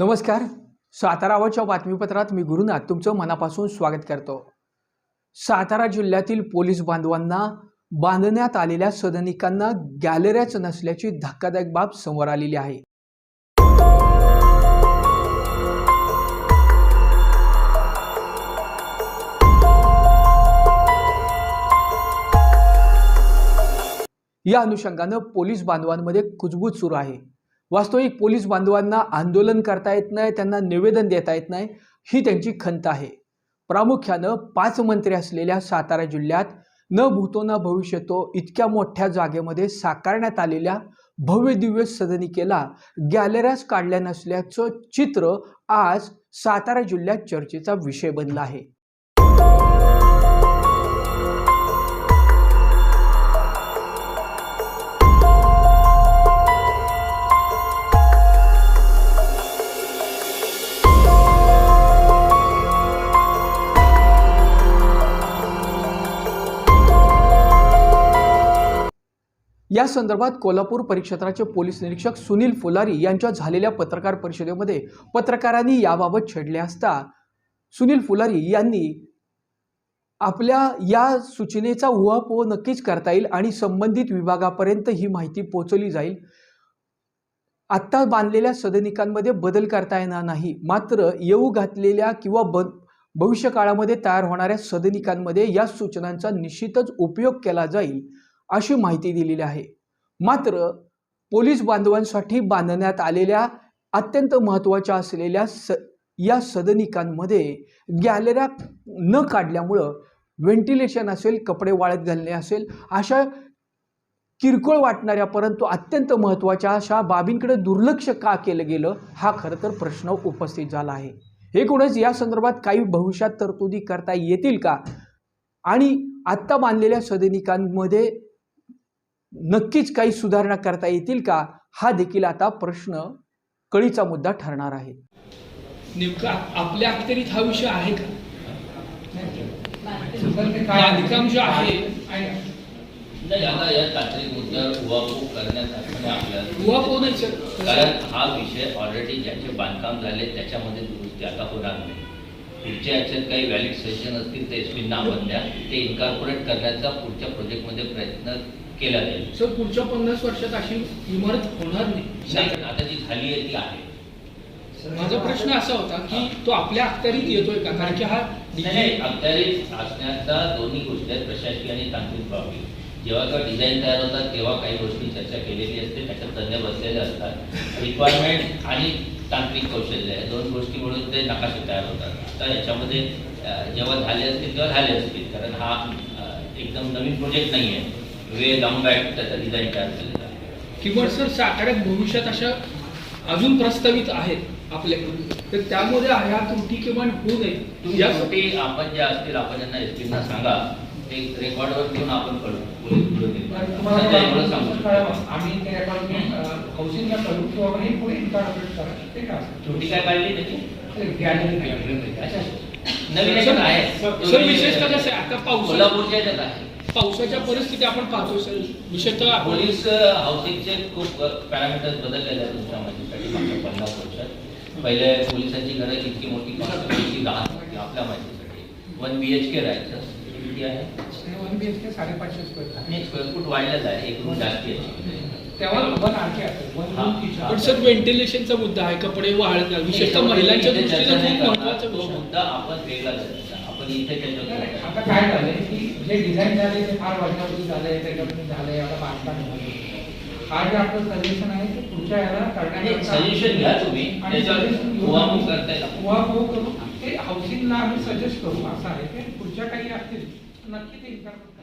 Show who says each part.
Speaker 1: नमस्कार. सातारावरच्या बातमीपत्रात मी गुरुनाथ तुमचं मनापासून स्वागत करतो. सातारा जिल्ह्यातील पोलीस बांधवांना बांधण्यात आलेल्या सदनिकांना गॅलऱ्याच नसल्याची धक्कादायक बाब समोर आलेली आहे. या अनुषंगानं पोलीस बांधवांमध्ये कुजबूज सुरू आहे. वास्तविक पोलीस बांधवांना आंदोलन करता येत नाही त्यांना निवेदन देता येत नाही ही त्यांची खंत आहे. प्रामुख्यानं पाच मंत्री असलेल्या सातारा जिल्ह्यात न भूतो न भविष्यतो इतक्या मोठ्या जागेमध्ये साकारण्यात आलेल्या भव्य दिव्य सदनिकेला गॅलऱ्याच काढल्या नसल्याचं चित्र आज सातारा जिल्ह्यात चर्चेचा विषय बनला आहे. या संदर्भात कोल्हापूर परिक्षेत्राचे पोलीस निरीक्षक सुनील फुलारी यांच्या झालेल्या पत्रकार परिषदेमध्ये पत्रकारांनी याबाबत छेडले असता सुनील फुलारी यांनी आपल्या या सूचनेचा उहापोह नक्कीच करता येईल आणि संबंधित विभागापर्यंत ही माहिती पोहोचवली जाईल. आत्ता बांधलेल्या सदनिकांमध्ये बदल करता येणार नाही. मात्र येऊ घातलेल्या किंवा ब भविष्य काळामध्ये तयार होणाऱ्या सदनिकांमध्ये या सूचनांचा निश्चितच उपयोग केला जाईल. अशी माहिती दिलेली आहे. मात्र पोलीस बांधवांसाठी बांधण्यात आलेल्या अत्यंत महत्त्वाच्या असलेल्या स या सदनिकांमध्ये गॅलऱ्या न काढल्यामुळं व्हेंटिलेशन असेल कपडे वाळत घालणे असेल अशा किरकोळ वाटणाऱ्या परंतु अत्यंत महत्त्वाच्या अशा बाबींकडे दुर्लक्ष का केलं गेलं हा खरं तर प्रश्न उपस्थित झाला आहे. एकूणच या संदर्भात काही भविष्यात तरतुदी करता येतील का? आणि आत्ता बांधलेल्या सदनिकांमध्ये नक्कीच काही सुधारणा करता येतील का? हा देखील आता प्रश्न कळीचा मुद्दा ठरणार आहे.
Speaker 2: नेमका आपल्या अखत्यारीत हा विषय आहे का? बांधकाम जे आहे?
Speaker 3: कारण हा विषय ऑलरेडी ज्याचे बांधकाम झाले त्याच्यामध्ये दुरुस्ती आता होणार नाही. पुढच्या याच्यात काही व्हॅलिड सेशन असतील ते एस पी नामं द्या ते इन्कॉर्पोरेट करण्याचा पुढच्या प्रोजेक्टमध्ये प्रयत्न केला जाईल.
Speaker 2: सर पुढच्या पन्नास वर्षात अशी इमारत होणार नाही.
Speaker 3: आता जी झाली आहे ती आहे.
Speaker 2: माझा प्रश्न असा होता की तो आपल्या अखत्यारीत येतोय का? कारण की हा
Speaker 3: अखत्यारीत असण्याचा दोन्ही गोष्टी आहेत प्रशासकीय आणि तांत्रिक बाबी. जेव्हा केव्हा डिझाईन तयार होतात तेव्हा काही गोष्टी चर्चा केलेली असते त्याच्यात तज्ञ बसलेले असतात. रिक्वायरमेंट आणि तांत्रिक कौशल्य या दोन गोष्टी मिळून ते नकाशे तयार होतात. आता याच्यामध्ये जेव्हा झाले असतील तेव्हा झाले असतील कारण हा एकदम नवीन प्रोजेक्ट नाही आहे वेळ लांब आहे त्याचा डिझाईन तयार झालेला आहे.
Speaker 2: किंवा सर साताऱ्यात भविष्यात अशा अजून प्रस्तावित आहेत आपल्याकडून तर त्यामध्ये ह्या त्रुटी किमान होऊ नये.
Speaker 3: तुम्ही शेवटी आपण ज्या असतील आपण त्यांना एस पीना सांगा ते रेकॉर्डवर घेऊन आपण कळू पोलीस गुन्हे सध्या एवढं सांगू शकतो.
Speaker 4: आम्ही ते रेकॉर्ड हाऊसिंगला करू किंवा आपण हे पुढे करा. ते का
Speaker 3: छोटी काय काढली त्याची? अच्छा. नवीन याच्यात आहे.
Speaker 2: सर विशेषतः कसं आहे आता पाऊस
Speaker 3: कोल्हापूरच्या याच्यात आहे.
Speaker 2: पावसाच्या परिस्थिती आपण पाहतो सर. विशेषतः
Speaker 3: पोलीस हाऊसिंगचे खूप पॅरामीटर्स बदललेले आहेत तुमच्या माहितीसाठी मागच्या पन्नास वर्षात. पहिले पोलिसांची गरज इतकी मोठी कॉन्स्टिट्युन्सी लहान होती आपल्या माहितीसाठी. वन बी एच के राहायचं किती आहे?
Speaker 4: वन बी एच के साडेपाचशे स्क्वेअर
Speaker 3: आणि स्क्वेअर फूट वाढलेलं आहे एक रूम जास्ती आहे. हा.
Speaker 2: पण सर व्हेंटिलेशनचा मुद्दा आहे कपडे घाल विशेषतः महिलांच्या दृष्टीने खूप. महत्त्वाचा.
Speaker 3: मुद्दा आपण वेगळा
Speaker 4: आता काय झालंय की जे डिझाईन झाले ते फार वर्षापूर्वी झालंय त्याच्यामध्ये झालंय आता बांधकाम झालंय हा जे आपलं सजेशन आहे ते पुढच्या याला
Speaker 3: सजेशन घ्या तुम्ही. त्याच्यावर करता येईल
Speaker 4: करू. ते हाऊसिंगला आम्ही सजेस्ट करू असं आहे. ते पुढच्या काही असतील नक्की ते इन्कॉर्पोरेट